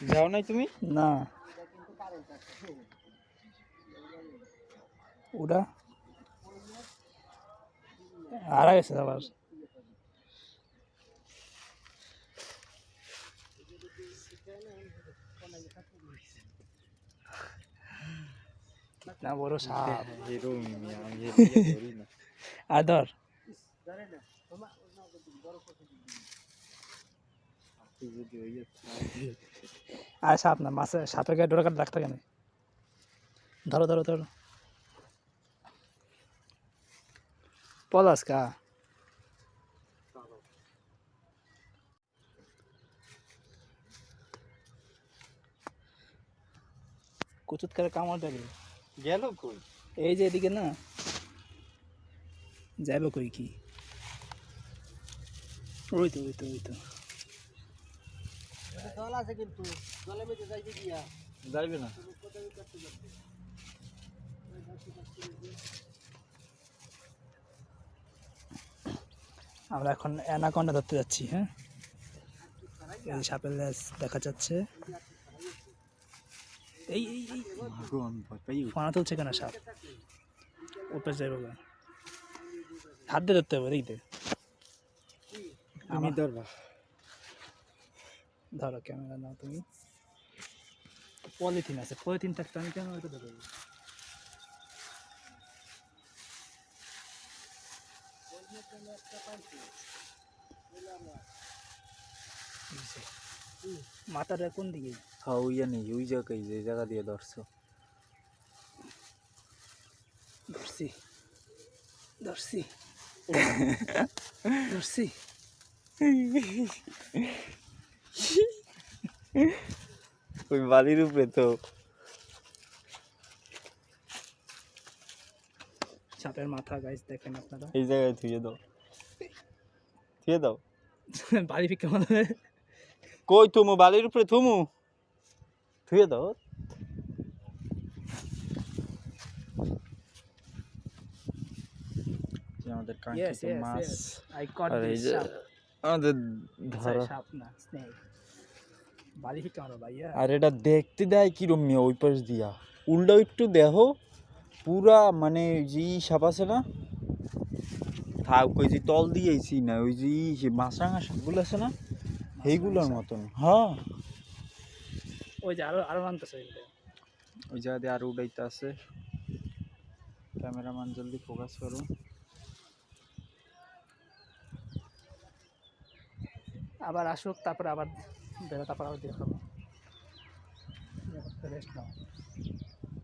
যাও নাই তুমি? না। ওটা? হারা গেছে আবার। কিতনা বড় সাপ। হিরো মিমি আমি এর দিয়ে ধরি না আর সাপ না মাছে সাপের গায়ে ডোরা কাটা রাখতে কেন? ধরো ধরো ধরো। পলাশ কা কুচুত করে কামড় দেবে। গেল কই? এই যে এদিকে না যাবে কই কি? ওই তো ওই তো ওই তো। জল আছে কিন্তু জলের মধ্যে যাইতে গিয়া। যাইবে না। আমরা এখন অ্যানাকন্ডা ধরতে যাচ্ছি হ্যাঁ? এই সাপের লেজ দেখা যাচ্ছে। এই ফানা তুলছে কেন সাপ? উপরে যাইব গা। হাত দিয়ে ধরতে হবে দেখতে। আমি ধরবা। ধরো ক্যামেরা নাও তুমি। পলিথিন আছে পলিথিন থাকতে আমি কেন এই যে, মাথাটা কোন দিকে? হ্যাঁ ওই নেই ওই জায়গায় যে জায়গা দিয়ে ধরছো। ধরছি। ধরছি। ধরছি। ওই বালির উপরে তো। সাপের মাথা গাইস দেখেন আপনারা। এই জায়গায় থুয়ে দাও। থুয়ে দাও। বাড়ি ফিকে মনে কই থুমু? বালির উপরে থুমু? থুয়ে দাও। আমাদের কাঙ্ক্ষিত মাছ আর এই যে. আমাদের না. বাড়ি ফিকে ভাইয়া। আর এটা দেখতে দেয় কিরম মেয়ে ওই পাশ দিয়া। উল্টো একটু দেহ পুরা মানে যে সাপ আছে না থাক ওই যে তল দিয়েছি না ওই যে যে মাছরাঙা সাপগুলো আছে না সেইগুলোর মতন হ্যাঁ। ওই যে আরও আরও আনতেছে ওই জায়গা দিয়ে আরও উড়াইতে আছে। ক্যামেরাম্যান জলদি ফোকাস করো। আবার আসুক তারপরে আবার বেরো তারপর আবার দেখাবো রেস্ট নাও।